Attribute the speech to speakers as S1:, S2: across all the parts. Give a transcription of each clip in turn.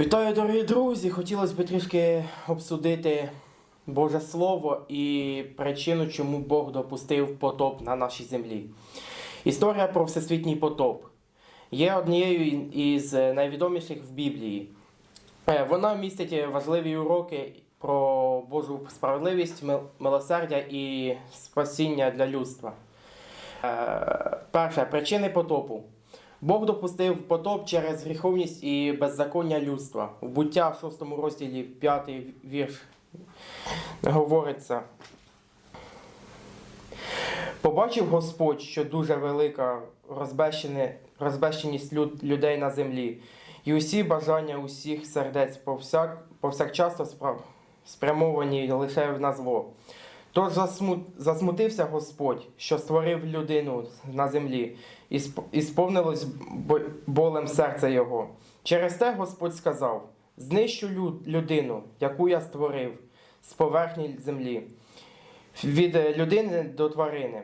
S1: Вітаю, дорогі друзі! Хотілося б трішки обсудити Боже Слово і причину, чому Бог допустив потоп на нашій землі. Історія про всесвітній потоп є однією із найвідоміших в Біблії. Е, Вона містить важливі уроки про Божу справедливість, милосердя і спасіння для людства. Е, Перше причини потопу. Бог допустив потоп через гріховність і беззаконня людства. В буття в 6 розділі 5 вірш говориться. Побачив Господь, що дуже велика розбещеність люд- людей на землі, і усі бажання усіх сердець повсяк, повсякчасно спрямовані лише на зло. Тож засмутився Господь, що створив людину на землі, і сп- сповнилось болем серце його. Через те Господь сказав: знищу людину, яку я створив, з поверхні землі, від е, людини до тварини,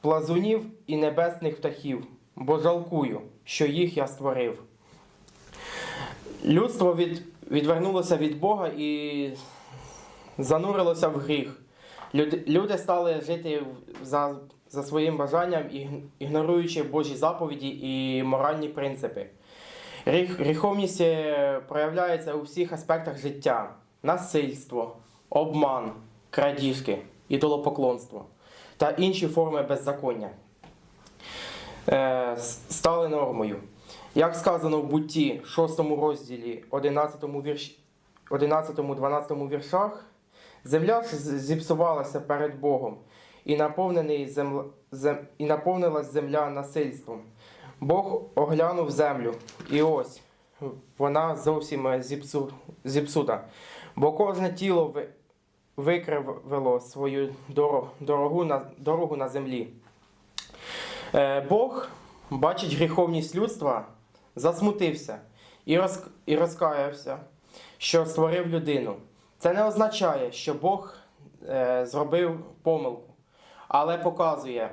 S1: плазунів і небесних птахів, бо жалкую, що їх я створив. Людство від, відвернулося від Бога і занурилося в гріх. Люди, люди стали жити за, за своїм бажанням, ігноруючи Божі заповіді і моральні принципи. Гріх, гріховність е, проявляється у всіх аспектах життя: насильство, обман, крадіжки, ідолопоклонство та інші форми беззаконня е, стали нормою. Як сказано в бутті 6 розділі 11 вірш, 11-12 віршах, земля зіпсувалася перед Богом, і, наповнений земл... зем... і наповнилась земля насильством. Бог оглянув землю, і ось вона зовсім е, зіпсу... зіпсута, бо кожне тіло ви... викривило свою дорогу, дорогу, на... дорогу на землі. Е, Бог бачить гріховність людства, засмутився і, роз... і розкаявся, що створив людину. Це не означає, що Бог е, зробив помилку, але показує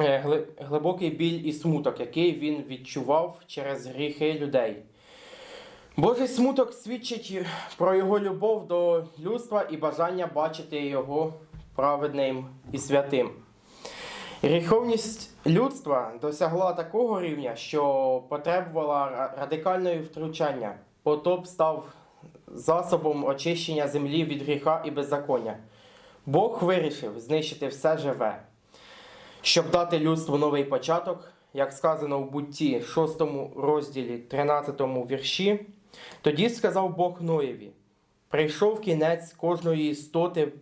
S1: е, глибокий біль і смуток, який він відчував через гріхи людей. Божий смуток свідчить про його любов до людства і бажання бачити його праведним і святим. Гріховність людства досягла такого рівня, що потребувала ра- радикального втручання. Потоп став засобом очищення землі від гріха і беззаконня. Бог вирішив знищити все живе, щоб дати людству новий початок, як сказано в бутті 6 розділі 13 вірші. Тоді сказав Бог Ноєві: прийшов кінець кожної істоти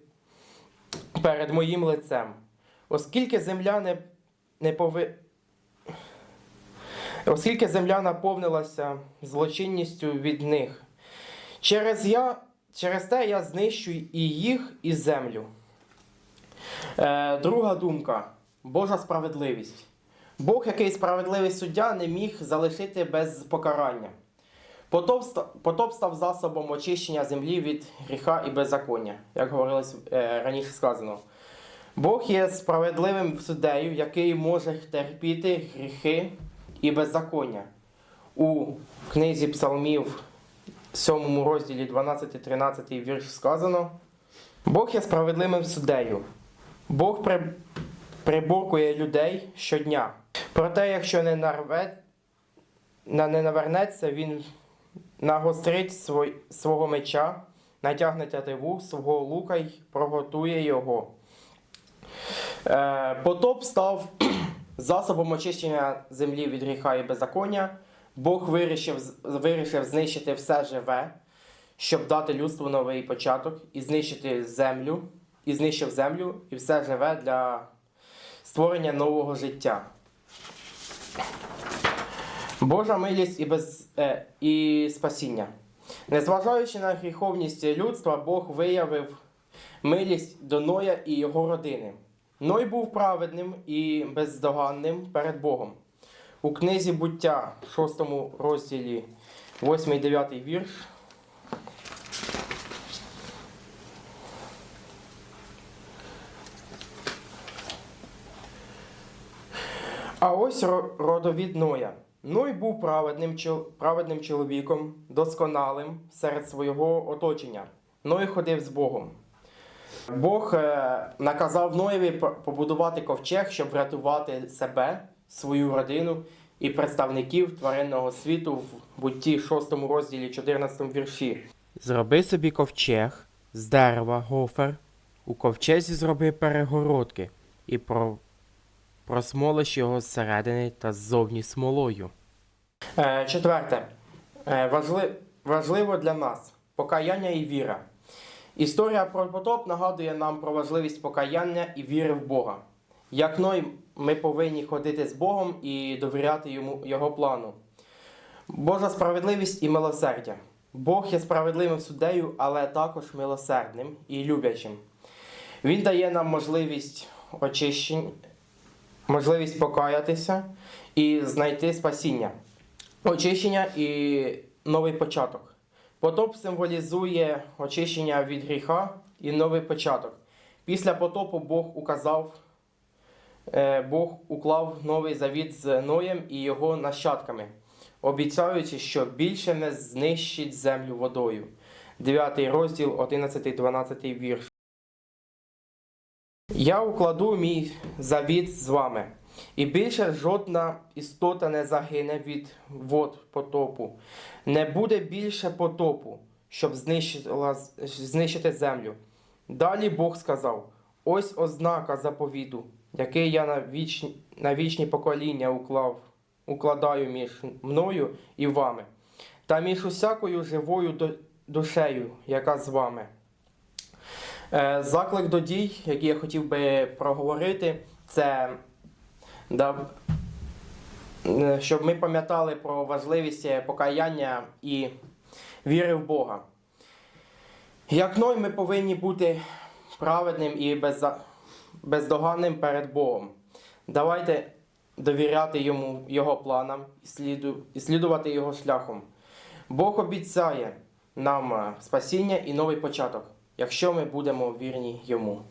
S1: перед моїм лицем. Оскільки земля не, не пови... Оскільки земля наповнилася злочинністю від них, через, я, через те я знищу і їх, і землю. Е, друга думка Божа справедливість. Бог, який справедливий суддя, не міг залишити без покарання. Потоп, потоп став засобом очищення землі від гріха і беззаконня, як говорилось е, раніше сказано. Бог є справедливим суддею, який може терпіти гріхи і беззаконня. У книзі Псалмів, 7 розділі 12-13 вірш сказано: Бог є справедливим суддею. Бог при... приборкує людей щодня. Проте, якщо не нарве... на- не навернеться, він нагострить свой... свого меча, натягне тятиву свого лука й проготує його. Е, Потоп став засобом очищення землі від гріха і беззаконня. Бог вирішив, вирішив знищити все живе, щоб дати людству новий початок і знищити землю, і знищив землю і все живе для створення нового життя. Божа милість і, без, е, і спасіння. Незважаючи на гріховність людства, Бог виявив милість до Ноя і його родини. Ной був праведним і бездоганним перед Богом. У книзі буття, 6 розділі, 8-9 вірш. А ось родовід Ноя. Ной був праведним, праведним чоловіком, досконалим серед свого оточення. Ной ходив з Богом. Бог е, наказав Ноєві побудувати ковчег, щоб врятувати себе, свою родину і представників тваринного світу в бутті 6 розділі 14 вірші. Зроби собі ковчег з дерева гофер, у ковчезі зроби перегородки і про... просмолиш його зсередини та ззовні смолою. Е, четверте. Е, важли... Важливо для нас покаяння і віра. Історія про потоп нагадує нам про важливість покаяння і віри в Бога. Як Ной, ми повинні ходити з Богом і довіряти йому Його плану. Божа справедливість і милосердя. Бог є справедливим суддею, але також милосердним і люблячим. Він дає нам можливість очищень, можливість покаятися і знайти спасіння, очищення і новий початок. Потоп символізує очищення від гріха і новий початок. Після потопу Бог указав, Бог уклав новий завіт з Ноєм і його нащадками, обіцяючи, що більше не знищить землю водою. 9 розділ, 11-12 вірш. Я укладу мій завіт з вами, і більше жодна істота не загине від вод потопу. Не буде більше потопу, щоб знищити землю. Далі Бог сказав: ось ознака заповіту, який я на вічні, на вічні покоління уклав, укладаю між мною і вами, та між усякою живою душею, яка з вами. Е, Заклик до дій, який я хотів би проговорити, це е, щоб ми пам'ятали про важливість покаяння і віри в Бога. Як Ной, ми повинні бути праведним і безза- бездоганним перед Богом. Давайте довіряти йому, Його планам і сліду- і слідувати Його шляхом. Бог обіцяє нам е, спасіння і новий початок, якщо ми будемо вірні йому.